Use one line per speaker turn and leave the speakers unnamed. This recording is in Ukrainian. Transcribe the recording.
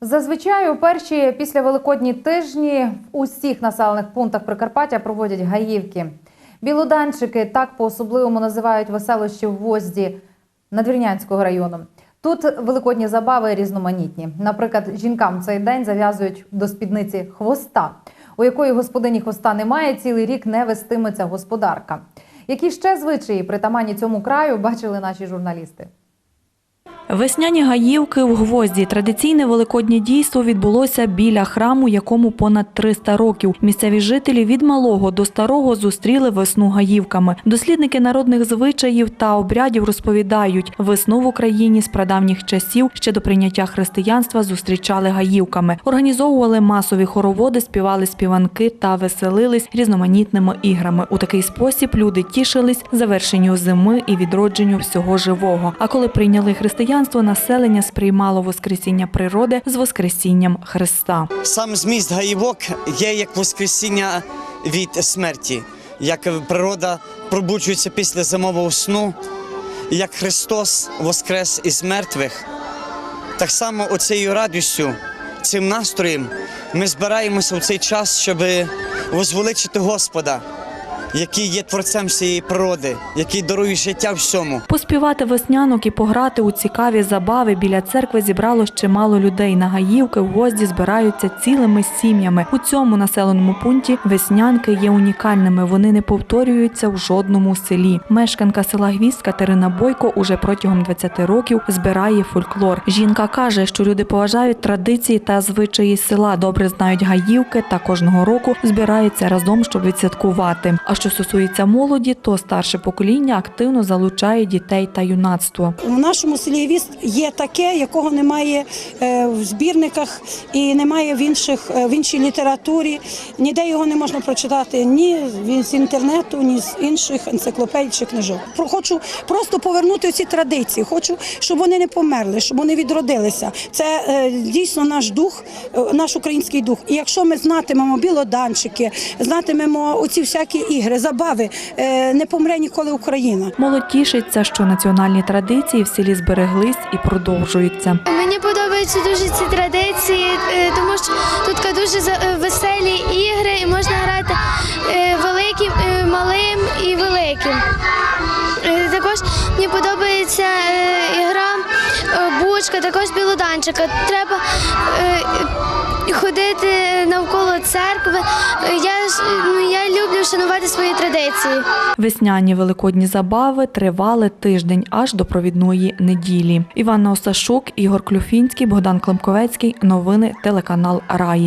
Зазвичай у перші після великодні тижні в усіх населених пунктах Прикарпаття проводять гаївки. Білоданчики так по-особливому називають веселощі в гвозді Надвірнянського району. Тут великодні забави різноманітні. Наприклад, жінкам цей день зав'язують до спідниці хвоста, у якої господині хвоста немає, цілий рік не вестиметься господарка. Які ще звичаї притаманні цьому краю бачили наші журналісти.
Весняні гаївки в гвозді. Традиційне великоднє дійство відбулося біля храму, якому понад 300 років. Місцеві жителі від малого до старого зустріли весну гаївками. Дослідники народних звичаїв та обрядів розповідають, весну в Україні з прадавніх часів ще до прийняття християнства зустрічали гаївками, організовували масові хороводи, співали співанки та веселились різноманітними іграми. У такий спосіб люди тішились завершенню зими і відродженню всього живого. А коли прийняли християнство, населення сприймало воскресіння природи з воскресінням Христа.
Сам зміст гаївок є як воскресіння від смерті, як природа пробуджується після зимового сну, як Христос воскрес із мертвих. Так само оцією радістю, цим настроєм ми збираємося в цей час, щоб возвеличити Господа, який є творцем всієї природи, який дарує життя всьому.
Поспівати веснянок і пограти у цікаві забави біля церкви зібралось чимало людей. На гаївки в гвозді збираються цілими сім'ями. У цьому населеному пункті веснянки є унікальними. Вони не повторюються в жодному селі. Мешканка села Гвізд Катерина Бойко уже протягом 20 років збирає фольклор. Жінка каже, що люди поважають традиції та звичаї села, добре знають гаївки та кожного року збираються разом, щоб відсвяткувати. А що стосується молоді, то старше покоління активно залучає дітей та юнацтво.
У нашому селі є таке, якого немає е, в збірниках і немає в інших е, в іншій літературі. Ніде його не можна прочитати ні з інтернету, ні з інших енциклопедій чи книжок. Хочу просто повернути ці традиції. Хочу, щоб вони не померли, щоб вони відродилися. Це е, дійсно наш дух, наш український дух. І якщо ми знатимемо білоданчики, знатимемо оці всякі ігри, забави, е, не помре ніколи Україна.
Молодь тішиться, що національні традиції в селі збереглись і продовжуються.
Мені подобаються дуже ці традиції, е, тому що тут дуже е, веселі ігри, і можна грати великим, малим і великим. Також мені подобається гра бучка, також білоданчика. Треба ходити навколо церкви. Шанувати свої традиції.
Весняні великодні забави тривали тиждень аж до провідної неділі. Іванна Осашук, Ігор Клюфінський, Богдан Климковецький. Новини телеканал Раї.